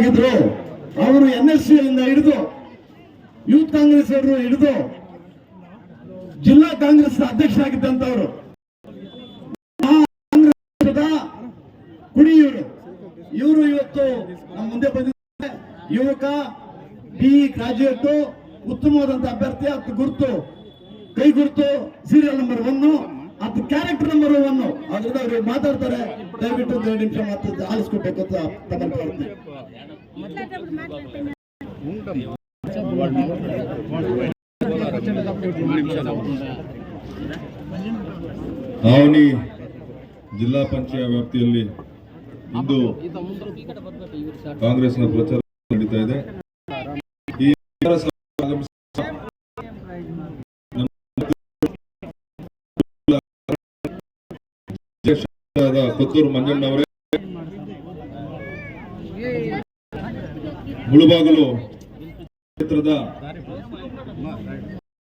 ಆಗಿದ್ರು ಅವರು N S ಇಂದ ಹಿಡಿದು ಯೂತ್ ಕಾಂಗ್ರೆಸ್ ಅವರು ಹಿಡಿದು ಜಿಲ್ಲಾ ಕಾಂಗ್ರೆಸ್ ಅಧ್ಯಕ್ಷ ಆಗಿದ್ದಂತವರು ಕುಡಿಯೂರು. ಇವರು ಇವತ್ತು ನಮ್ಮ ಮುಂದೆ ಬಂದಿದ್ದಾರೆ. ಯುವಕ, ಬಿ ಗ್ರಾಜುಯೇಟ್ ಉತ್ತಮವಾದಂತಹ ಅಭ್ಯರ್ಥಿ ಗುರುತು, ಕೈ ಗುರುತು ಸೀರಿಯಲ್ ನಂಬರ್ ಒನ್ ಅದು ಕ್ಯಾರೆಕ್ಟರ್ ನಂಬರ್ ಒನ್ ಅದ್ರಿಂದ ಅವ್ರು ಮಾತಾಡ್ತಾರೆ, ದಯವಿಟ್ಟು ಎರಡು ನಿಮಿಷ ಮಾತು ಆಲಿಸ್ಕೊಡ್ಬೇಕು ಅಂತ ಪ್ರಾರ್ಥನೆ ಆವನಿ ಜಿಲ್ಲಾ ಪಂಚಾಯತ್ ವ್ಯಾಪ್ತಿಯಲ್ಲಿ ಇಂದು ಕಾಂಗ್ರೆಸ್ನ ಪ್ರಚಾರ ನಡೀತಾ ಇದೆ. ಈ ಪ್ರಚಾರ ಸಭೆಗೆ ಆಗಮಿಸಿದ ನಮ್ಮ ಕೊತ್ತೂರು ಮಂಜಣ್ಣವರೇ. ಮುಳುಬಾಗಲು ಕ್ಷೇತ್ರದ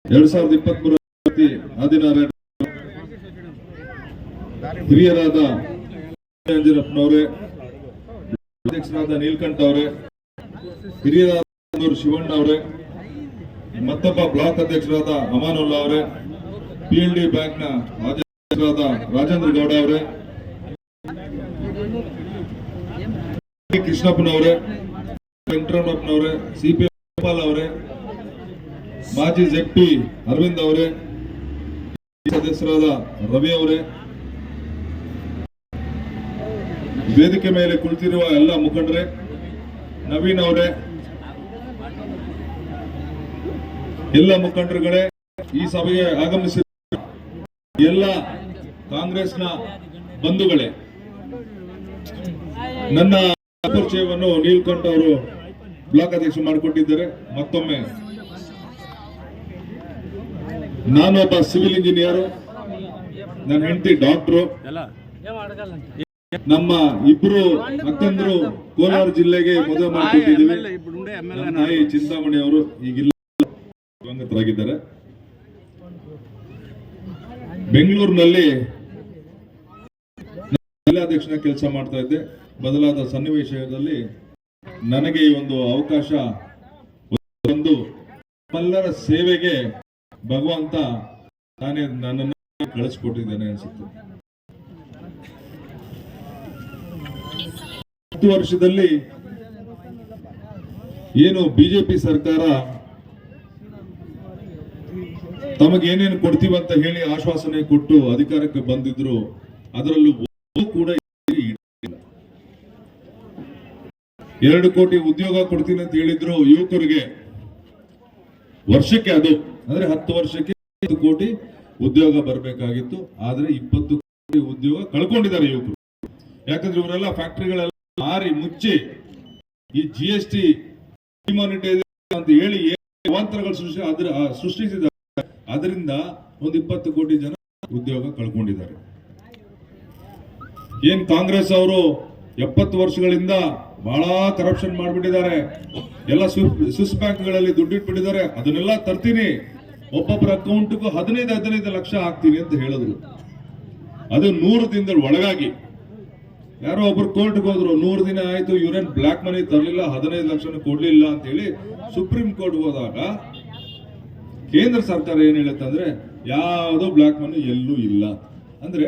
ಎರಡ್ ಸಾವಿರದ ಇಪ್ಪತ್ತ್ ಮೂರ ಆದಿನಾರಾಯಣ ಹಿರಿಯರಾದ ಅಂಜನಪ್ಪನವರೇ ಅಧ್ಯಕ್ಷರಾದ ನೀಲ್ಕಂಠ ಅವರೇ, ಹಿರಿಯರಾದ ಶಿವಣ್ಣ ಅವರೇ ಮತ್ತೊಬ್ಬ ಬ್ಲಾಕ್ ಅಧ್ಯಕ್ಷರಾದ ಅಮಾನುಲ್ಲಾ ಅವರೇ ಪಿಎಲ್ಡಿ ಬ್ಯಾಂಕ್ನ ಅಧ್ಯಕ್ಷರಾದ ರಾಜೇಂದ್ರ ಗೌಡ ಅವರೇ ಟಿ. ಕೃಷ್ಣಪ್ಪನವರೇ ವೆಂಕಟರಮಣಪ್ಪನವರೇ ಸಿ. ಪಿ. ಗೋಪಾಲ್ ಅವರೇ, ಮಾಜಿ ಜೆಡ್ ಅರವಿಂದ್ ಅವರೇ ಸದಸ್ಯರಾದ ರವಿ ಅವರೇ. ವೇದಿಕೆ ಮೇಲೆ ಕುಳಿತಿರುವ ಎಲ್ಲ ಮುಖಂಡರೇ, ನವೀನ್ ಅವರೇ, ಎಲ್ಲ ಮುಖಂಡರುಗಳೇ, ಈ ಸಭೆಗೆ ಆಗಮಿಸಿ ಎಲ್ಲ ಕಾಂಗ್ರೆಸ್ನ ಬಂಧುಗಳೇ, ನನ್ನ ಪರಿಚಯವನ್ನು ನೀಲ್ಕಂಠ ಅವರು ಬ್ಲಾಕ್ ಅಧ್ಯಕ್ಷ ಮಾಡಿಕೊಟ್ಟಿದ್ದಾರೆ. ಮತ್ತೊಮ್ಮೆ ನಾನೊಬ್ಬ ಸಿವಿಲ್ ಇಂಜಿನಿಯರ್, ನನ್ನ ಹೆಂಡತಿ ಡಾಕ್ಟ್ರು, ನಮ್ಮ ಇಬ್ರು ಅಕ್ಕಂದ್ರು ಕೋಲಾರ ಜಿಲ್ಲೆಗೆ ಮದುವೆ ಮಾಡಿಕೊಟ್ಟಿದ್ದೀವಿ. ನಮ್ಮ ತಾಯಿ ಚಿಂತಾಮಣಿ ಅವರು ಈಗಿಲ್ಲ. ದಿವಂಗತರಾಗಿದ್ದಾರೆ. ಬೆಂಗಳೂರಿನಲ್ಲಿ ಜಿಲ್ಲಾಧ್ಯಕ್ಷನ ಕೆಲಸ ಮಾಡ್ತಾ ಇದ್ದೆ. ಬದಲಾದ ಸನ್ನಿವೇಶದಲ್ಲಿ ನನಗೆ ಈ ಒಂದು ಅವಕಾಶ ಒಂದು ನಮ್ಮೆಲ್ಲರ ಸೇವೆಗೆ ಭಗವಂತ ತಾನೇ ನನ್ನನ್ನು ಕಳಿಸ್ಕೊಟ್ಟಿದ್ದೇನೆ ಅನ್ಸುತ್ತೆ. ಹತ್ತು ವರ್ಷದಲ್ಲಿ ಏನು ಬಿಜೆಪಿ ಸರ್ಕಾರ ತಮಗೇನೇನು ಕೊಡ್ತೀವಂತ ಹೇಳಿ ಆಶ್ವಾಸನೆ ಕೊಟ್ಟು ಅಧಿಕಾರಕ್ಕೆ ಬಂದಿದ್ರು, ಅದರಲ್ಲೂ ಕೂಡ ಎರಡು ಕೋಟಿ ಉದ್ಯೋಗ ಕೊಡ್ತೀನಿ ಅಂತ ಹೇಳಿದ್ರು ಯುವಕರಿಗೆ ವರ್ಷಕ್ಕೆ ಅದು, ಅಂದ್ರೆ ಹತ್ತು ವರ್ಷಕ್ಕೆ ಕೋಟಿ ಉದ್ಯೋಗ ಬರಬೇಕಾಗಿತ್ತು. ಆದ್ರೆ ಇಪ್ಪತ್ತು ಕೋಟಿ ಉದ್ಯೋಗ ಕಳ್ಕೊಂಡಿದ್ದಾರೆ ಯುವಕರು. ಯಾಕಂದ್ರೆ ಇವರೆಲ್ಲ ಫ್ಯಾಕ್ಟರಿಗಳೆಲ್ಲ ಮಾರಿ ಮುಚ್ಚಿ ಈ ಜಿ ಎಸ್ ಟಿ ಅಂತ ಹೇಳಿ ಅವಾಂತರಗಳು ಸೃಷ್ಟಿ ಅದ್ರ ಸೃಷ್ಟಿಸಿದ್ದಾರೆ. ಅದರಿಂದ ಒಂದು ಇಪ್ಪತ್ತು ಕೋಟಿ ಜನ ಉದ್ಯೋಗ ಕಳ್ಕೊಂಡಿದ್ದಾರೆ. ಏನ್ ಕಾಂಗ್ರೆಸ್ ಅವರು ಎಪ್ಪತ್ತು ವರ್ಷಗಳಿಂದ ಬಹಳ ಕರಪ್ಷನ್ ಮಾಡ್ಬಿಟ್ಟಿದ್ದಾರೆ. ಎಲ್ಲ ಸ್ವಿಸ್ ಬ್ಯಾಂಕ್ಗಳಲ್ಲಿ ದುಡ್ಡಿಟ್ಬಿಟ್ಟಿದ್ದಾರೆ. ಅದನ್ನೆಲ್ಲ ತರ್ತೀನಿ. ಒಬ್ಬೊಬ್ಬರ ಅಕೌಂಟ್ಗೂ ಹದಿನೈದು ಹದಿನೈದು ಲಕ್ಷ ಹಾಕ್ತೀನಿ ಅಂತ ಹೇಳಿದ್ರು. ಅದು ನೂರು ದಿನದ ಒಳಗಾಗಿ. ಯಾರೋ ಒಬ್ರು ಕೋರ್ಟ್ಗೆ ಹೋದ್ರು, ನೂರು ದಿನ ಆಯ್ತು, ಇವ್ರೇನ್ ಬ್ಲಾಕ್ ಮನಿ ತರಲಿಲ್ಲ, ಹದಿನೈದು ಲಕ್ಷನ ಕೊಡ್ಲಿಲ್ಲ ಅಂತ ಹೇಳಿ ಸುಪ್ರೀಂ ಕೋರ್ಟ್ ಹೋದಾಗ ಕೇಂದ್ರ ಸರ್ಕಾರ ಏನ್ ಹೇಳುತ್ತಂದ್ರೆ ಯಾವುದು ಬ್ಲಾಕ್ ಮನಿ ಎಲ್ಲೂ ಇಲ್ಲ. ಅಂದ್ರೆ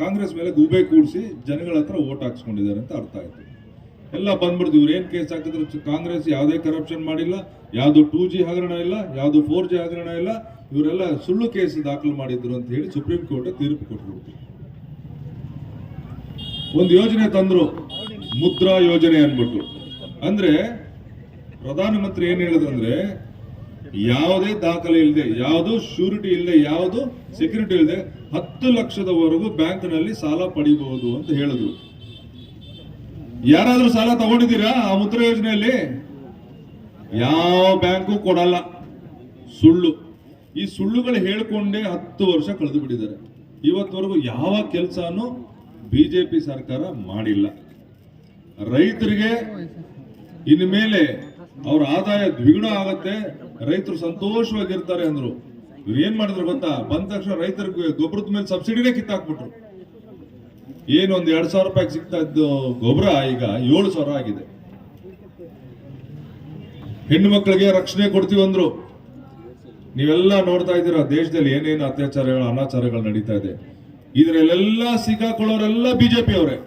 ಕಾಂಗ್ರೆಸ್ ಮೇಲೆ ಗೂಬೆ ಕೂಡಿಸಿ ಜನಗಳ ಹತ್ರ ಓಟ್ ಹಾಕ್ಸ್ಕೊಂಡಿದ್ದಾರೆ ಅಂತ ಅರ್ಥ ಆಯ್ತು. ಎಲ್ಲ ಬಂದ್ಬಿಡ್ತು. ಇವ್ರು ಏನ್ ಕೇಸ್ ಹಾಕಿದ್ರು? ಕಾಂಗ್ರೆಸ್ ಯಾವುದೇ ಕರಪ್ಷನ್ ಮಾಡಿಲ್ಲ, ಯಾವ್ದು ಟೂ ಜಿ ಹಗರಣ ಇಲ್ಲ, ಯಾವ್ದು ಫೋರ್ ಜಿ ಹಗರಣ ಇಲ್ಲ, ಇವರೆಲ್ಲ ಸುಳ್ಳು ಕೇಸ್ ದಾಖಲು ಮಾಡಿದ್ರು ಅಂತ ಹೇಳಿ ಸುಪ್ರೀಂ ಕೋರ್ಟ್ ತೀರ್ಪು ಕೊಟ್ಬಿಡ್ತು ಒಂದು ಯೋಜನೆ ತಂದ್ರು, ಮುದ್ರಾ ಯೋಜನೆ ಅನ್ಬಿಟ್ಟು. ಅಂದ್ರೆ, ಪ್ರಧಾನಮಂತ್ರಿ ಏನ್ ಹೇಳಿದ್ರಂದ್ರೆ, ಯಾವುದೇ ದಾಖಲೆ ಇಲ್ಲದೆ ಯಾವುದು ಶ್ಯೂರಿಟಿ ಇಲ್ಲದೆ ಯಾವುದು ಸೆಕ್ಯೂರಿಟಿ ಇಲ್ಲದೆ ಹತ್ತು ಲಕ್ಷದವರೆಗೂ ಬ್ಯಾಂಕ್ನಲ್ಲಿ ಸಾಲ ಪಡಿಬಹುದು ಅಂತ ಹೇಳಿದ್ರು. ಯಾರಾದ್ರೂ ಸಾಲ ತಗೊಂಡಿದ್ದೀರಾ ಆ ಮುದ್ರಾ ಯೋಜನೆಯಲ್ಲಿ? ಯಾವ ಬ್ಯಾಂಕು ಕೊಡಲ್ಲ. ಸುಳ್ಳು. ಈ ಸುಳ್ಳುಗಳು ಹೇಳ್ಕೊಂಡೇ ಹತ್ತು ವರ್ಷ ಕಳೆದು ಬಿಟ್ಟಿದ್ದಾರೆ. ಇವತ್ತವರೆಗೂ ಯಾವ ಕೆಲಸನೂ ಬಿಜೆಪಿ ಸರ್ಕಾರ ಮಾಡಿಲ್ಲ. ರೈತರಿಗೆ ಇನ್ನು ಮೇಲೆ ಅವ್ರ ಆದಾಯ ದ್ವಿಗುಣ ಆಗತ್ತೆ. ರೈತರು ಸಂತೋಷವಾಗಿರ್ತಾರೆ ಅಂದ್ರು. ಇವ್ರು ಏನ್ ಮಾಡಿದ್ರು ಗೊತ್ತಾ? ಬಂದ ತಕ್ಷಣ ರೈತರಿಗೆ ಗೊಬ್ಬರದ ಮೇಲೆ ಸಬ್ಸಿಡಿನೇ ಕಿತ್ತಾಕ್ಬಿಟ್ರು. ಏನು ಒಂದ್ ಎರಡ್ ಸಾವಿರ ರೂಪಾಯಿ ಸಿಗ್ತಾ ಇದ್ದು ಗೊಬ್ಬರ, ಈಗ ಏಳು ಸಾವಿರ ಆಗಿದೆ. ಹೆಣ್ಣು ಮಕ್ಕಳಿಗೆ ರಕ್ಷಣೆ ಕೊಡ್ತೀವಿ ಅಂದ್ರು. ನೀವೆಲ್ಲ ನೋಡ್ತಾ ಇದ್ದೀರಾ, ದೇಶದಲ್ಲಿ ಏನೇನು ಅತ್ಯಾಚಾರಗಳು, ಅನಾಚಾರಗಳು ನಡೀತಾ ಇದೆ. ಇದರಲ್ಲೆಲ್ಲ ಸಿಕ್ಕಾಕೊಳ್ಳೋರೆಲ್ಲ ಬಿಜೆಪಿ ಅವರೇ.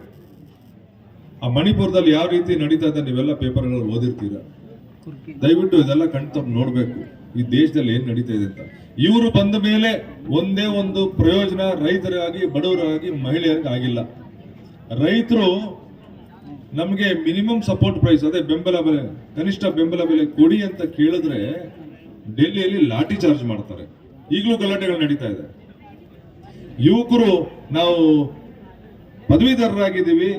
ಆ ಮಣಿಪುರದಲ್ಲಿ ಯಾವ ರೀತಿ ನಡೀತಾ ಇದೆ, ನೀವೆಲ್ಲ ಪೇಪರ್ಗಳಲ್ಲಿ ಓದಿರ್ತೀರ? ದಯವಿಟ್ಟು ಇದೆಲ್ಲ ಕಣ್ತಪ್ಪ ನೋಡ್ಬೇಕು. ಈ ದೇಶದಲ್ಲಿ ಏನ್ ನಡೀತಾ ಇದೆ ಅಂತ. ಇವರು ಬಂದ ಮೇಲೆ ಒಂದೇ ಒಂದು ಪ್ರಯೋಜನ ರೈತರಾಗಿ, ಬಡವರಾಗಿ, ಮಹಿಳೆಯರಿಗೆ ಆಗಿಲ್ಲ. ರೈತರು ನಮಗೆ ಮಿನಿಮಮ್ ಸಪೋರ್ಟ್ ಪ್ರೈಸ್, ಅದೇ ಬೆಂಬಲ ಬೆಲೆ, ಕನಿಷ್ಠ ಬೆಂಬಲ ಬೆಲೆ ಕೊಡಿ ಅಂತ ಕೇಳಿದ್ರೆ ಡೆಲ್ಲಿಯಲ್ಲಿ ಲಾಠಿ ಚಾರ್ಜ್ ಮಾಡ್ತಾರೆ. ಈಗಲೂ ಗಲಾಟೆಗಳು ನಡೀತಾ ಇದೆ. ಯುವಕರು ನಾವು ಪದವೀಧರರಾಗಿದ್ದೀವಿ,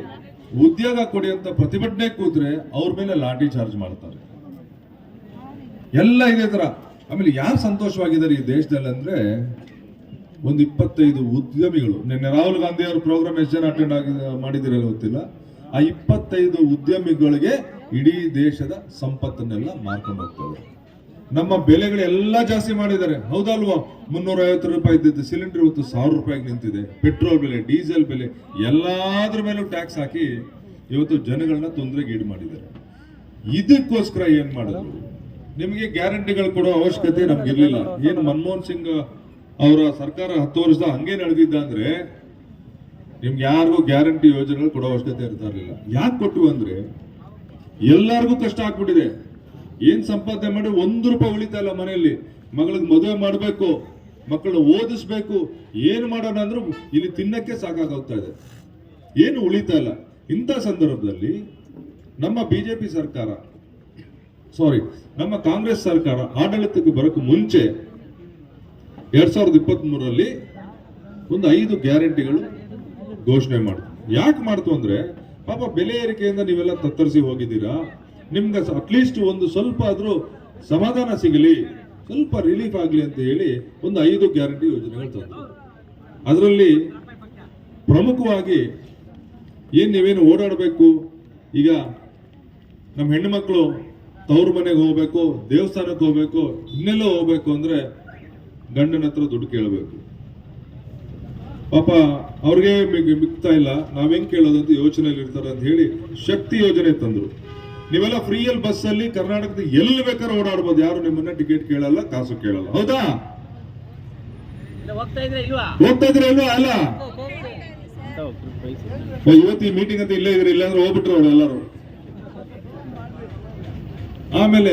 ಉದ್ಯೋಗ ಕೊಡಿ ಅಂತ ಪ್ರತಿಭಟನೆ ಕೂತ್ರೆ ಅವ್ರ ಮೇಲೆ ಲಾಠಿ ಚಾರ್ಜ್ ಮಾಡ್ತಾರೆ. ಎಲ್ಲ ಇದೇ ಥರ. ಆಮೇಲೆ ಯಾರು ಸಂತೋಷವಾಗಿದ್ದಾರೆ ಈ ದೇಶದಲ್ಲಿ ಅಂದ್ರೆ ಒಂದು ಇಪ್ಪತ್ತೈದು ಉದ್ಯಮಿಗಳು. ನಿನ್ನೆ ರಾಹುಲ್ ಗಾಂಧಿ ಅವ್ರ ಪ್ರೋಗ್ರಾಮ್ ಎಷ್ಟು ಜನ ಅಟೆಂಡ್ ಆಗಿ ಮಾಡಿದಿರಲ್ಲ ಗೊತ್ತಿಲ್ಲ. ಆ ಇಪ್ಪತ್ತೈದು ಉದ್ಯಮಿಗಳಿಗೆ ಇಡೀ ದೇಶದ ಸಂಪತ್ತನ್ನೆಲ್ಲ ಮಾರ್ಕೊಂಡು ನಮ್ಮ ಬೆಲೆಗಳೆಲ್ಲ ಜಾಸ್ತಿ ಮಾಡಿದ್ದಾರೆ. ಹೌದಲ್ವಾ? ಮುನ್ನೂರ ಐವತ್ತು ರೂಪಾಯಿ ಇದ್ದಿದ್ದು ಸಿಲಿಂಡರ್ ಇವತ್ತು ಸಾವಿರ ರೂಪಾಯಿಗೆ ನಿಂತಿದೆ. ಪೆಟ್ರೋಲ್ ಬೆಲೆ, ಡೀಸೆಲ್ ಬೆಲೆ, ಎಲ್ಲಾದ್ರ ಮೇಲೂ ಟ್ಯಾಕ್ಸ್ ಹಾಕಿ ಇವತ್ತು ಜನಗಳನ್ನ ತೊಂದರೆಗೆ ಈಡು ಮಾಡಿದ್ದಾರೆ ಇದಕ್ಕೋಸ್ಕರ ಏನು ಮಾಡಿದ್ರು? ನಿಮಗೆ ಗ್ಯಾರಂಟಿಗಳು ಕೊಡೋ ಅವಶ್ಯಕತೆ ನಮ್ಗಿರ್ಲಿಲ್ಲ. ಏನು ಮನಮೋಹನ್ ಸಿಂಗ್ ಅವರ ಸರ್ಕಾರ ಹತ್ತು ವರ್ಷದ ಹಂಗೆ ನಡೆದಿದ್ದ ಅಂದ್ರೆ ನಿಮ್ಗೆ ಯಾರಿಗೂ ಗ್ಯಾರಂಟಿ ಯೋಜನೆಗಳು ಕೊಡೋ ಅವಶ್ಯಕತೆ ಇರ್ತಾ ಇರಲಿಲ್ಲ. ಯಾಕೆ ಕೊಟ್ಟು ಅಂದ್ರೆ ಎಲ್ಲರಿಗೂ ಕಷ್ಟ ಆಗ್ಬಿಟ್ಟಿದೆ. ಏನ್ ಸಂಪಾದನೆ ಮಾಡಿ ಒಂದು ರೂಪಾಯಿ ಉಳಿತಾ ಇಲ್ಲ ಮನೆಯಲ್ಲಿ. ಮಗಳಿಗೆ ಮದುವೆ ಮಾಡಬೇಕು, ಮಕ್ಕಳನ್ನ ಓದಿಸ್ಬೇಕು, ಏನು ಮಾಡೋಣ ಅಂದ್ರೂ ಇಲ್ಲಿ ತಿನ್ನಕ್ಕೆ ಸಾಕಾಗೋಗ್ತಾ ಇದೆ. ಏನು ಉಳಿತಾ ಇಲ್ಲ. ಇಂಥ ಸಂದರ್ಭದಲ್ಲಿ ನಮ್ಮ ಬಿಜೆಪಿ ಸರ್ಕಾರ ಸಾರಿ ನಮ್ಮ ಕಾಂಗ್ರೆಸ್ ಸರ್ಕಾರ ಆಡಳಿತಕ್ಕೆ ಬರೋಕ್ಕೆ ಮುಂಚೆ ಎರಡ್ ಸಾವಿರದ ಇಪ್ಪತ್ತ್ ಮೂರರಲ್ಲಿ ಒಂದು ಐದು ಗ್ಯಾರಂಟಿಗಳು ಘೋಷಣೆ ಮಾಡ್ತು ಯಾಕೆ ಮಾಡ್ತು ಅಂದ್ರೆ, ಪಾಪ ಬೆಲೆ ಏರಿಕೆಯಿಂದ ನೀವೆಲ್ಲ ತತ್ತರಿಸಿ ಹೋಗಿದ್ದೀರಾ? ನಿಮ್ಗೆ ಅಟ್ಲೀಸ್ಟ್ ಒಂದು ಸ್ವಲ್ಪ ಆದ್ರೂ ಸಮಾಧಾನ ಸಿಗಲಿ, ಸ್ವಲ್ಪ ರಿಲೀಫ್ ಆಗಲಿ ಅಂತ ಹೇಳಿ ಒಂದು ಐದು ಗ್ಯಾರಂಟಿ ಯೋಜನೆಗಳು ತಂದ್ರು. ಅದರಲ್ಲಿ ಪ್ರಮುಖವಾಗಿ ಏನು ನೀವೇನು ಓಡಾಡಬೇಕು? ಈಗ ನಮ್ಮ ಹೆಣ್ಣು ಮಕ್ಕಳು ತವ್ರ ಮನೆಗೆ ಹೋಗ್ಬೇಕು ದೇವಸ್ಥಾನಕ್ಕೆ ಹೋಗ್ಬೇಕು ಇನ್ನೆಲ್ಲೋ ಹೋಗ್ಬೇಕು ಅಂದ್ರೆ ಗಂಡನ ಹತ್ರ ದುಡ್ಡು ಕೇಳಬೇಕು. ಪಾಪ ಅವ್ರಿಗೆ ಮಿಗ್- ಮಿಗ್ತಾ ಇಲ್ಲ. ನಾವ್ ಹೆಂಗ್ ಕೇಳೋದು ಅಂತ ಯೋಚನೆಯಲ್ಲಿ ಇರ್ತಾರೆ ಅಂತ ಹೇಳಿ ಶಕ್ತಿ ಯೋಜನೆ ತಂದ್ರು. ನೀವೆಲ್ಲ ಫ್ರೀಯಲ್ಲಿ ಬಸ್ ಅಲ್ಲಿ ಕರ್ನಾಟಕದ ಎಲ್ಲಿ ಬೇಕಾದ್ರೆ ಓಡಾಡ್ಬೋದು. ಯಾರು ನಿಮ್ಮನ್ನ ಟಿಕೆಟ್ ಕೇಳಲ್ಲ ಕಾಸು ಕೇಳಲ್ಲ. ಹೌದಾ? ಇಲ್ಲ ಹೋಗ್ತಾ ಇದ್ರೆ ಇಲ್ವಾ? ಹೋಗ್ತಾ ಇದ್ರೆ ಅಲ್ಲ. ಇವತ್ತು ಈ ಮೀಟಿಂಗ್ ಅಂತ ಇಲ್ಲೇ ಇಲ್ಲ ಇಲ್ಲಾಂದ್ರೆ ಹೋಗ್ಬಿಟ್ರು ಅವ್ರು ಎಲ್ಲರೂ. ಆಮೇಲೆ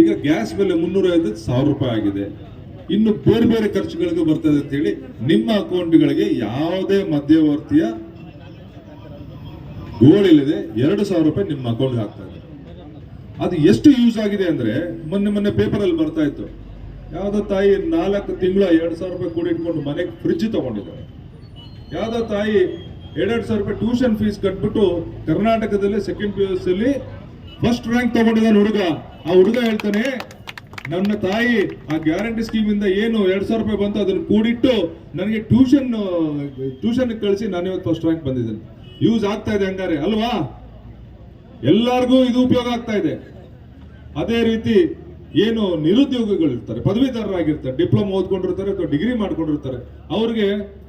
ಈಗ ಗ್ಯಾಸ್ ಬೆಲೆ ಮುನ್ನೂರ ಐವತ್ತು ಸಾವಿರ ರೂಪಾಯಿ ಆಗಿದೆ. ಇನ್ನು ಬೇರೆ ಬೇರೆ ಖರ್ಚುಗಳಿಗೆ ಬರ್ತದೆ ಅಂತ ಹೇಳಿ ನಿಮ್ಮ ಅಕೌಂಟ್ಗಳಿಗೆ ಯಾವುದೇ ಮಧ್ಯವರ್ತಿಯ ಗೋಳಿಲ್ಲದೆ ಎರಡು ಸಾವಿರ ರೂಪಾಯಿ ನಿಮ್ಮ ಅಕೌಂಟ್ಗೆ ಹಾಕ್ತಾ ಇದೆ. ಅದು ಎಷ್ಟು ಯೂಸ್ ಆಗಿದೆ ಅಂದ್ರೆ ಮೊನ್ನೆ ಮೊನ್ನೆ ಪೇಪರ್ ಅಲ್ಲಿ ಬರ್ತಾ ಇತ್ತು. ಯಾವ್ದೋ ತಾಯಿ ನಾಲ್ಕು ತಿಂಗಳ ಎರಡು ಸಾವಿರ ರೂಪಾಯಿ ಕೂಡಿ ಇಟ್ಕೊಂಡು ಮನೆಗೆ ಫ್ರಿಜ್ ತಗೊಂಡಿದ್ದಾರೆ. ಯಾವುದೋ ತಾಯಿ ಎರಡೆರಡು ಸಾವಿರ ರೂಪಾಯಿ ಟ್ಯೂಷನ್ ಫೀಸ್ ಕಟ್ಬಿಟ್ಟು ಕರ್ನಾಟಕದಲ್ಲಿ ಸೆಕೆಂಡ್ ಪಿ ಯು ಅಲ್ಲಿ ಫಸ್ಟ್ ರ್ಯಾಂಕ್ ತಗೊಂಡಿದ್ದಾನೆ ಹುಡುಗ. ಆ ಹುಡುಗ ಹೇಳ್ತಾನೆ, ನನ್ನ ತಾಯಿ ಆ ಗ್ಯಾರಂಟಿ ಸ್ಕೀಮ್ ಇಂದ ಏನು ಎರಡ್ ಸಾವಿರ ರೂಪಾಯಿ ಬಂತು ಅದನ್ನ ಕೂಡಿಟ್ಟು ನನಗೆ ಟ್ಯೂಷನ್ ಟ್ಯೂಷನ್ ಕಳಿಸಿ ನಾನು ಇವತ್ತು ಫಸ್ಟ್ ರ್ಯಾಂಕ್ ಬಂದಿದ್ದೇನೆ. ಯೂಸ್ ಆಗ್ತಾ ಇದೆ ಹಂಗಾರೆ, ಅಲ್ವಾ? ಎಲ್ಲರಿಗೂ ಇದು ಉಪಯೋಗ ಆಗ್ತಾ ಇದೆ. ಅದೇ ರೀತಿ ಏನು ನಿರುದ್ಯೋಗಿಗಳು ಇರ್ತಾರೆ ಪದವೀಧರರಾಗಿರ್ತಾರೆ ಡಿಪ್ಲೊಮಾ ಓದ್ಕೊಂಡಿರ್ತಾರೆ ಅಥವಾ ಡಿಗ್ರಿ ಮಾಡ್ಕೊಂಡಿರ್ತಾರೆ, ಅವ್ರಿಗೆ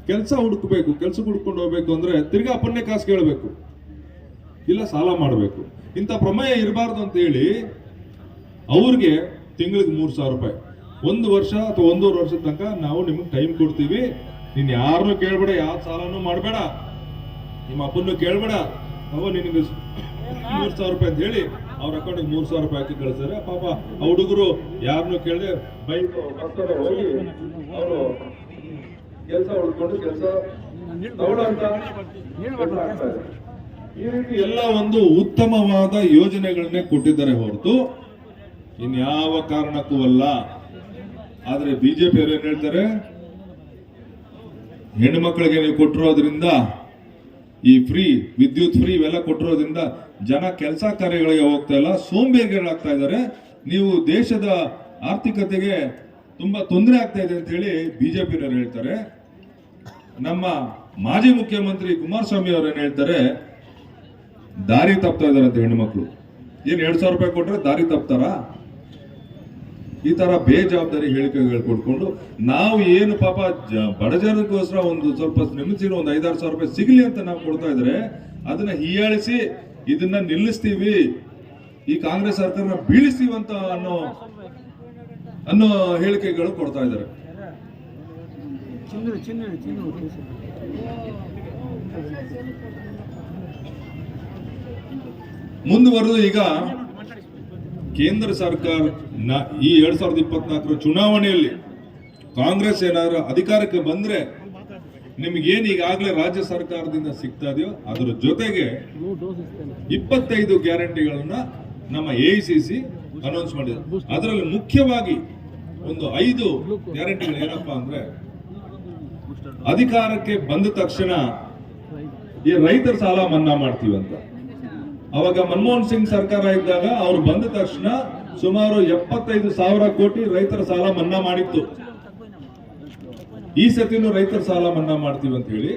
ಕೆಲಸ ಹುಡುಕಬೇಕು ಕೆಲಸ ಹುಡ್ಕೊಂಡು ಹೋಗ್ಬೇಕು ಅಂದ್ರೆ ತಿರ್ಗಾ ಅಪ್ಪನ್ನೇ ಕಾಸು ಕೇಳಬೇಕು. ಇಲ್ಲ, ಸಾಲ ಮಾಡಬೇಕು. ಇಂಥ ಪ್ರಮೇಯ ಇರಬಾರ್ದು ಅಂತ ಹೇಳಿ ಅವ್ರಿಗೆ ತಿಂಗಳಿಗೆ ಮೂರು ಸಾವಿರ ರೂಪಾಯಿ. ಒಂದು ವರ್ಷ ಅಥವಾ ಒಂದೂವರೆ ವರ್ಷದ ತನಕ ನಾವು ನಿಮಗೆ ಟೈಮ್ ಕೊಡ್ತೀವಿ. ನೀನು ಯಾರನ್ನು ಕೇಳ್ಬೇಡ ಯಾವ ಸಾಲನೂ ಮಾಡಬೇಡ. ನಿಮ್ಮ ಅಪ್ಪನ್ನು ಕೇಳ್ಬೇಡ. ಅವ ನಿನಗೆ ಮೂರ್ ಸಾವಿರ ರೂಪಾಯಿ ಅಂತ ಹೇಳಿ ಅವ್ರ ಅಕೌಂಟಿಗೆ ಮೂರು ಸಾವಿರ ರೂಪಾಯಿ ಹಾಕಿ ಕಳಿಸ್ತಾರೆ. ಪಾಪ ಆ ಹುಡುಗರು ಯಾರನ್ನೂ ಕೇಳದೆ ಬೈಕ್ ಹೋಗಿ ಅವರು ಕೆಲಸ ಉಳ್ಕೊಂಡು ಕೆಲಸ ಈ ಎಲ್ಲ ಒಂದು ಉತ್ತಮವಾದ ಯೋಜನೆಗಳನ್ನೇ ಕೊಟ್ಟಿದ್ದಾರೆ ಹೊರತು ಇನ್ಯಾವ ಕಾರಣಕ್ಕೂ ಅಲ್ಲ. ಆದ್ರೆ ಬಿಜೆಪಿ ಅವ್ರು ಏನ್ ಹೇಳ್ತಾರೆ? ಹೆಣ್ಣು ಮಕ್ಕಳಿಗೆ ನೀವು ಕೊಟ್ಟಿರೋದ್ರಿಂದ ಈ ಫ್ರೀ ವಿದ್ಯುತ್ ಫ್ರೀ ಇವೆಲ್ಲ ಕೊಟ್ಟಿರೋದ್ರಿಂದ ಜನ ಕೆಲಸ ಕಾರ್ಯಗಳಿಗೆ ಹೋಗ್ತಾ ಇಲ್ಲ, ಸೋಂಬೇರಿಗಳಾಗ್ತಾ ಇದ್ದಾರೆ. ನೀವು ದೇಶದ ಆರ್ಥಿಕತೆಗೆ ತುಂಬಾ ತೊಂದರೆ ಆಗ್ತಾ ಇದೆ ಅಂತ ಹೇಳಿ ಬಿಜೆಪಿನವರು ಹೇಳ್ತಾರೆ. ನಮ್ಮ ಮಾಜಿ ಮುಖ್ಯಮಂತ್ರಿ ಕುಮಾರಸ್ವಾಮಿ ಅವರು ಏನು ಹೇಳ್ತಾರೆ? ದಾರಿ ತಪ್ತಾ ಇದಾರಂತೆ ಅಂತ ಮಕ್ಕಳು ಏನ್ ಎರಡ್ ಸಾವಿರ ರೂಪಾಯಿ ಕೊಟ್ರೆ ದಾರಿ ತಪ್ತಾರಾ? ಈ ತರ ಬೇಜವಾಬ್ದಾರಿ ಹೇಳಿಕೆಗಳು ಕೊಟ್ಕೊಂಡು ನಾವು ಏನು ಪಾಪ ಬಡ ಜನಕ್ಕೋಸ್ಕರ ಒಂದು ಸ್ವಲ್ಪ ನೆಮ್ಮದಿ ಒಂದು ಐದಾರು ಸಾವಿರ ರೂಪಾಯಿ ಸಿಗ್ಲಿ ಅಂತ ನಾವು ಕೊಡ್ತಾ ಇದ್ರೆ ಅದನ್ನ ಹೀಯಾಳಿಸಿ ಇದನ್ನ ನಿಲ್ಲಿಸ್ತೀವಿ. ಈ ಕಾಂಗ್ರೆಸ್ ಸರ್ಕಾರನ ಬೀಳಿಸ್ತೀವಂತ ಅನ್ನೋ ಅನ್ನೋ ಹೇಳಿಕೆಗಳು ಕೊಡ್ತಾ ಇದ್ದಾರೆ. ಚಿನ್ನ. ಮುಂದುವರೆದು ಈಗ ಕೇಂದ್ರ ಸರ್ಕಾರ ಈ ಎರಡ್ ಸಾವಿರದ ಇಪ್ಪತ್ನಾಲ್ಕರ ಚುನಾವಣೆಯಲ್ಲಿ ಕಾಂಗ್ರೆಸ್ ಏನಾದ್ರು ಅಧಿಕಾರಕ್ಕೆ ಬಂದ್ರೆ ನಿಮ್ಗೇನು ಈಗಾಗಲೇ ರಾಜ್ಯ ಸರ್ಕಾರದಿಂದ ಸಿಗ್ತಾ ಇದೆಯೋ ಅದರ ಜೊತೆಗೆ ಇಪ್ಪತ್ತೈದು ಗ್ಯಾರಂಟಿಗಳನ್ನ ನಮ್ಮ ಎ ಸಿ ಅನೌನ್ಸ್ ಮಾಡಿದೆ. ಅದರಲ್ಲಿ ಮುಖ್ಯವಾಗಿ ಒಂದು ಐದು ಗ್ಯಾರಂಟಿಗಳು ಏನಪ್ಪಾ ಅಂದ್ರೆ ಅಧಿಕಾರಕ್ಕೆ ಬಂದ ತಕ್ಷಣ ಈ ರೈತರ ಸಾಲ ಮನ್ನಾ ಮಾಡ್ತೀವಂತ ಅವಾಗ ಮನಮೋಹನ್ ಸಿಂಗ್ ಸರ್ಕಾರ ಇದ್ದಾಗ ಅವ್ರು ಬಂದ ತಕ್ಷಣ ಸುಮಾರು ಎಪ್ಪತ್ತೈದು ಸಾವಿರ ಕೋಟಿ ರೈತರ ಸಾಲ ಮನ್ನಾ ಮಾಡಿತ್ತು. ಈ ಸತಿನೂ ರೈತರ ಸಾಲ ಮನ್ನಾ ಮಾಡ್ತೀವಿ ಅಂತ ಹೇಳಿ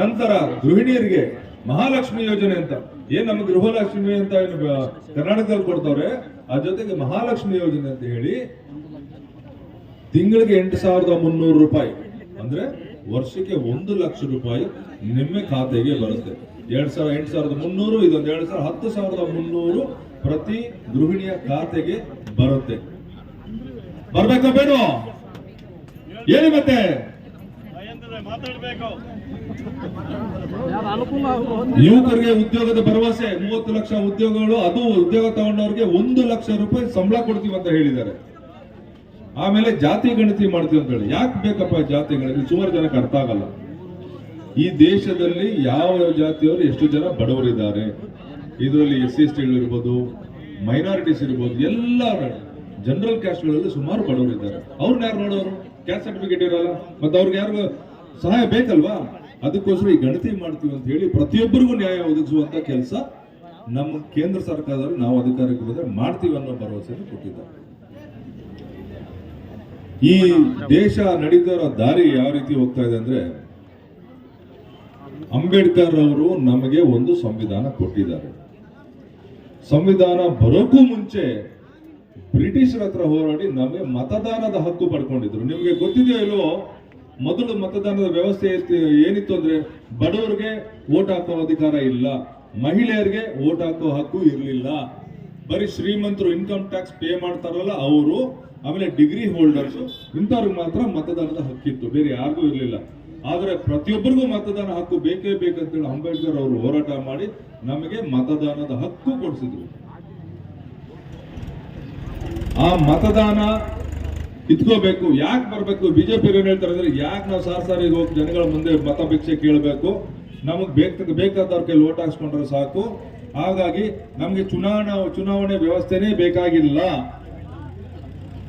ನಂತರ ಗೃಹಿಣಿಯರಿಗೆ ಮಹಾಲಕ್ಷ್ಮಿ ಯೋಜನೆ ಅಂತ, ಏನ್ ನಮ್ಮ ಗೃಹಲಕ್ಷ್ಮಿ ಅಂತ ಏನು ಕರ್ನಾಟಕದಲ್ಲಿ ಕೊಡ್ತವ್ರೆ, ಆ ಜೊತೆಗೆ ಮಹಾಲಕ್ಷ್ಮಿ ಯೋಜನೆ ಅಂತ ಹೇಳಿ ತಿಂಗಳಿಗೆ ಎಂಟು ಸಾವಿರದ ಮುನ್ನೂರು ರೂಪಾಯಿ, ಅಂದ್ರೆ ವರ್ಷಕ್ಕೆ ಒಂದು ಲಕ್ಷ ರೂಪಾಯಿ ನಿಮ್ಮ ಖಾತೆಗೆ ಬರುತ್ತೆ. ಎರಡ್ ಸಾವಿರ ಎಂಟು ಸಾವಿರದ ಮುನ್ನೂರು ಇದೊಂದು ಎರಡ್ ಸಾವಿರ ಹತ್ತು ಸಾವಿರದ ಮುನ್ನೂರು ಪ್ರತಿ ಗೃಹಿಣಿಯ ಖಾತೆಗೆ ಬರುತ್ತೆ. ಬರ್ಬೇಕಾ ಬೇಡ ಏನು ಮತ್ತೆ? ಯುವಕರಿಗೆ ಉದ್ಯೋಗದ ಭರವಸೆ ಮೂವತ್ತು ಲಕ್ಷ ಉದ್ಯೋಗಗಳು ಅದು ಉದ್ಯೋಗ ತಗೊಂಡವ್ರಿಗೆ ಒಂದು ಲಕ್ಷ ರೂಪಾಯಿ ಸಂಬಳ ಕೊಡ್ತೀವಿ ಅಂತ ಹೇಳಿದ್ದಾರೆ. ಆಮೇಲೆ ಜಾತಿ ಗಣತಿ ಮಾಡ್ತೀವಿ ಅಂತ ಹೇಳಿ. ಯಾಕೆ ಬೇಕಪ್ಪ ಜಾತಿ ಗಣತಿ ಸುಮಾರು ಜನಕ್ಕೆ ಅರ್ಥ ಆಗಲ್ಲ. ಈ ದೇಶದಲ್ಲಿ ಯಾವ ಜಾತಿಯವರು ಎಷ್ಟು ಜನ ಬಡವರಿದ್ದಾರೆ? ಇದರಲ್ಲಿ ಎಸ್ ಸಿ ಎಸ್ ಟಿಗಳಿರ್ಬೋದು ಮೈನಾರಿಟೀಸ್ ಇರ್ಬೋದು, ಎಲ್ಲ ಜನರಲ್ ಕ್ಯಾಸ್ಟ್ಗಳಲ್ಲಿ ಸುಮಾರು ಬಡವರಿದ್ದಾರೆ. ಅವ್ರನ್ನ ಯಾರು ನೋಡೋರು ಕ್ಯಾಸ್ಟ್ ಸರ್ಟಿಫಿಕೇಟ್ ಇರಲ್ಲ. ಮತ್ತೆ ಅವ್ರಿಗೆ ಯಾರು ಸಹಾಯ ಬೇಕಲ್ವಾ? ಅದಕ್ಕೋಸ್ಕರ ಈ ಗಣತಿ ಮಾಡ್ತೀವಿ ಅಂತ ಹೇಳಿ ಪ್ರತಿಯೊಬ್ಬರಿಗೂ ನ್ಯಾಯ ಒದಗಿಸುವಂತ ಕೆಲಸ ನಮ್ಮ ಕೇಂದ್ರ ಸರ್ಕಾರದಲ್ಲಿ ನಾವು ಅಧಿಕಾರಕ್ಕೆ ಬಂದ್ರೆ ಮಾಡ್ತೀವಿ ಅನ್ನೋ ಭರವಸೆಯನ್ನು ಕೊಟ್ಟಿದ್ದಾರೆ. ಈ ದೇಶ ನಡೀತಿರೋ ದಾರಿ ಯಾವ ರೀತಿ ಹೋಗ್ತಾ ಇದೆ ಅಂದ್ರೆ ಅಂಬೇಡ್ಕರ್ ಅವರು ನಮಗೆ ಒಂದು ಸಂವಿಧಾನ ಕೊಟ್ಟಿದ್ದಾರೆ. ಸಂವಿಧಾನ ಬರೋಕ್ಕೂ ಮುಂಚೆ ಬ್ರಿಟಿಷರ ಹತ್ರ ಹೋರಾಡಿ ನಮಗೆ ಮತದಾನದ ಹಕ್ಕು ಪಡ್ಕೊಂಡಿದ್ರು. ನಿಮಗೆ ಗೊತ್ತಿದೆಯೋ ಇಲ್ವೋ? ಮೊದಲು ಮತದಾನದ ವ್ಯವಸ್ಥೆ ಏನಿತ್ತು ಅಂದ್ರೆ ಬಡವರಿಗೆ ವೋಟ್ ಹಾಕೋ ಅಧಿಕಾರ ಇಲ್ಲ, ಮಹಿಳೆಯರಿಗೆ ಓಟ್ ಹಾಕೋ ಹಕ್ಕು ಇರಲಿಲ್ಲ. ಬರೀ ಶ್ರೀಮಂತರು ಇನ್ಕಮ್ ಟ್ಯಾಕ್ಸ್ ಪೇ ಮಾಡ್ತಾರಲ್ಲ ಅವರು, ಆಮೇಲೆ ಡಿಗ್ರಿ ಹೋಲ್ಡರ್ಸ್ ಇಂಥವ್ರಿಗೆ ಮಾತ್ರ ಮತದಾನದ ಹಕ್ಕಿತ್ತು. ಬೇರೆ ಯಾರಿಗೂ ಇರಲಿಲ್ಲ. ಆದ್ರೆ ಪ್ರತಿಯೊಬ್ಬರಿಗೂ ಮತದಾನ ಹಕ್ಕು ಬೇಕೇ ಬೇಕಂತೇಳಿ ಅಂಬೇಡ್ಕರ್ ಅವರು ಹೋರಾಟ ಮಾಡಿ ನಮಗೆ ಮತದಾನದ ಹಕ್ಕು ಕೊಡಿಸಿದ್ರು. ಆ ಮತದಾನ ಇಟ್ಕೋಬೇಕು ಯಾಕೆ ಬರಬೇಕು? ಬಿಜೆಪಿ ಏನ್ ಹೇಳ್ತಾರೆ ಅಂದ್ರೆ, ಯಾಕೆ ನಾವು ಸಾರ್ ಹೋಗಿ ಜನಗಳ ಮುಂದೆ ಮತ ಭಿಕ್ಷೆ ಕೇಳಬೇಕು? ನಮಗೆ ಬೇಕ ಬೇಕಾದವ್ರ ಕೈಲಿ ಓಟ್ ಹಾಕ್ಸ್ಕೊಂಡ್ರೆ ಸಾಕು. ಹಾಗಾಗಿ ನಮ್ಗೆ ಚುನಾವಣಾ ಚುನಾವಣೆ ವ್ಯವಸ್ಥೆನೇ ಬೇಕಾಗಿಲ್ಲ.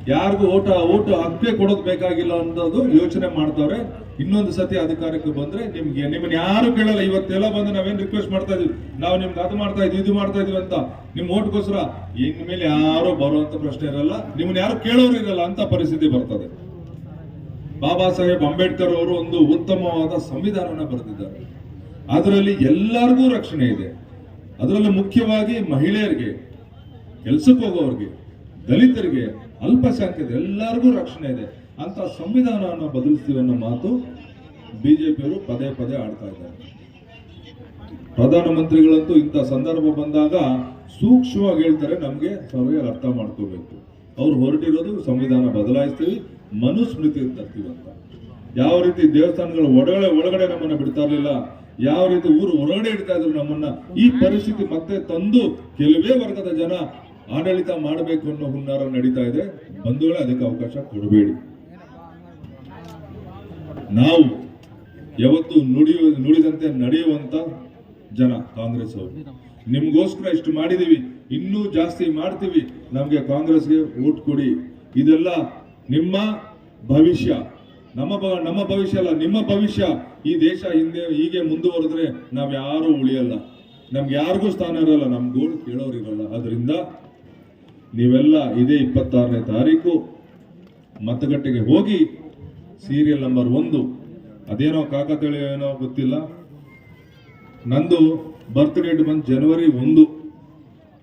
ಯಾರಿಗೂ ಓಟ ಓಟ್ ಹಕ್ಕೇ ಕೊಡೋದು ಬೇಕಾಗಿಲ್ಲ ಅನ್ನೋದು ಯೋಚನೆ ಮಾಡ್ತಾವ್ರೆ. ಇನ್ನೊಂದು ಸತಿ ಅಧಿಕಾರಕ್ಕೆ ಬಂದ್ರೆ ನಿಮ್ಗೆ, ನಿಮ್ಮನ್ನ ಯಾರು ಕೇಳಲ್ಲ. ಇವತ್ತೆಲ್ಲ ಬಂದು ನಾವೇನ್ ರಿಕ್ವೆಸ್ಟ್ ಮಾಡ್ತಾ ಇದೀವಿ? ನಾವು ನಿಮ್ಗೆ ಅದು ಮಾಡ್ತಾ ಇದೀವಿ, ಇದು ಮಾಡ್ತಾ ಇದೀವಿ ಅಂತ. ನಿಮ್ ಓಟ್ಗೋಸ್ಕರ ಇನ್ಮೇಲೆ ಯಾರು ಬರುವಂತ ಪ್ರಶ್ನೆ ಇರಲ್ಲ. ನಿಮ್ಮನ್ನ ಯಾರು ಕೇಳೋರು ಇರಲ್ಲ ಅಂತ ಪರಿಸ್ಥಿತಿ ಬರ್ತದೆ. ಬಾಬಾ ಸಾಹೇಬ್ ಅಂಬೇಡ್ಕರ್ ಅವರು ಒಂದು ಉತ್ತಮವಾದ ಸಂವಿಧಾನವನ್ನ ಬರೆದಿದ್ದಾರೆ. ಅದರಲ್ಲಿ ಎಲ್ಲರಿಗೂ ರಕ್ಷಣೆ ಇದೆ. ಅದರಲ್ಲೂ ಮುಖ್ಯವಾಗಿ ಮಹಿಳೆಯರಿಗೆ, ಕೆಲಸಕ್ಕೆ ಹೋಗೋರಿಗೆ, ದಲಿತರಿಗೆ ಅಲ್ಪಸಂಖ್ಯಾತ ಎಲ್ಲರಿಗೂ ರಕ್ಷಣೆ ಇದೆ. ಅಂತ ಸಂವಿಧಾನವನ್ನು ಬದಲಿಸ್ತೀವಿ ಅನ್ನೋ ಮಾತು ಬಿಜೆಪಿಯವರು ಪದೇ ಪದೇ ಆಡ್ತಾ ಇದ್ದಾರೆ. ಪ್ರಧಾನಮಂತ್ರಿಗಳಂತೂ ಇಂಥ ಸಂದರ್ಭ ಬಂದಾಗ ಸೂಕ್ಷ್ಮವಾಗಿ ಹೇಳ್ತಾರೆ, ನಮಗೆ ಸಭೆಯಲ್ಲಿ ಅರ್ಥ ಮಾಡ್ಕೋಬೇಕು. ಅವ್ರು ಹೊರಟಿರೋದು ಸಂವಿಧಾನ ಬದಲಾಯಿಸ್ತೀವಿ ಮನುಸ್ಮೃತಿ ತರ್ತೀವಿ ಅಂತ. ಯಾವ ರೀತಿ ದೇವಸ್ಥಾನಗಳ ಒಳಗಡೆ ಒಳಗಡೆ ನಮ್ಮನ್ನ ಬಿಡ್ತಾ ಇರಲಿಲ್ಲ, ಯಾವ ರೀತಿ ಊರು ಹೊರಗಡೆ ಇಡ್ತಾ ಇದ್ರು ನಮ್ಮನ್ನ, ಈ ಪರಿಸ್ಥಿತಿ ಮತ್ತೆ ತಂದು ಕೆಲವೇ ವರ್ಗದ ಜನ ಆಡಳಿತ ಮಾಡಬೇಕು ಅನ್ನೋ ಹುನ್ನಾರ ನಡೀತಾ ಇದೆ. ಬಂಧುಗಳೇ ಅದಕ್ಕೆ ಅವಕಾಶ ಕೊಡಬೇಡಿ. ನಾವು ಯಾವತ್ತು ನುಡಿಯುವ ನುಡಿದಂತೆ ನಡೆಯುವಂತ ಜನ ಕಾಂಗ್ರೆಸ್ ಅವರು. ನಿಮ್ಗೋಸ್ಕರ ಇಷ್ಟು ಮಾಡಿದೀವಿ. ಇನ್ನೂ ಜಾಸ್ತಿ ಮಾಡ್ತೀವಿ. ನಮಗೆ ಕಾಂಗ್ರೆಸ್ಗೆ ಓಟ್ ಕೊಡಿ. ಇದೆಲ್ಲ ನಿಮ್ಮ ಭವಿಷ್ಯ. ನಮ್ಮ ನಮ್ಮ ಭವಿಷ್ಯ ಅಲ್ಲ, ನಿಮ್ಮ ಭವಿಷ್ಯ. ಈ ದೇಶ ಹಿಂದೆ, ಹೀಗೆ ಮುಂದುವರೆದ್ರೆ ನಾವು ಯಾರು ಉಳಿಯಲ್ಲ. ನಮ್ಗೆ ಯಾರಿಗೂ ಸ್ಥಾನ ಇರಲ್ಲ. ನಮ್ ಗೋಳು ಕೇಳೋರು ಇರಲ್ಲ. ಅದರಿಂದ ನೀವೆಲ್ಲ ಇದೇ ಇಪ್ಪತ್ತಾರನೇ ತಾರೀಕು ಮತಗಟ್ಟೆಗೆ ಹೋಗಿ ಸೀರಿಯಲ್ ನಂಬರ್ ಒಂದು. ಅದೇನೋ ಕಾಕತಳಿ ಏನೋ ಗೊತ್ತಿಲ್ಲ. ನಂದು ಬರ್ತ್ ಡೇಟ್ ಬಂದು ಜನವರಿ ಒಂದು.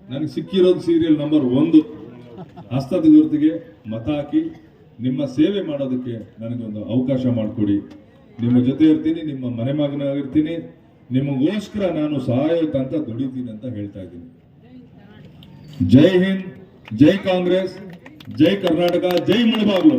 ನನಗೆ ಸಿಕ್ಕಿರೋದು ಸೀರಿಯಲ್ ನಂಬರ್ ಒಂದು. ಹಸ್ತದ ಗುರುತಿಗೆ ಮತ ಹಾಕಿ ನಿಮ್ಮ ಸೇವೆ ಮಾಡೋದಕ್ಕೆ ನನಗೊಂದು ಅವಕಾಶ ಮಾಡಿಕೊಡಿ. ನಿಮ್ಮ ಜೊತೆ ಇರ್ತೀನಿ, ನಿಮ್ಮ ಮನೆ ಮಗನಾಗಿರ್ತೀನಿ ನಿಮಗೋಸ್ಕರ ನಾನು ಸಹಾಯಕ ಅಂತ ದುಡಿತೀನಿ ಅಂತ ಹೇಳ್ತಾ ಇದ್ದೀನಿ. ಜೈ ಹಿಂದ್, ಜೈ ಕಾಂಗ್ರೆಸ್, ಜೈ ಕರ್ನಾಟಕ, ಜೈ ಮುಳಬಾಗ್ಲು.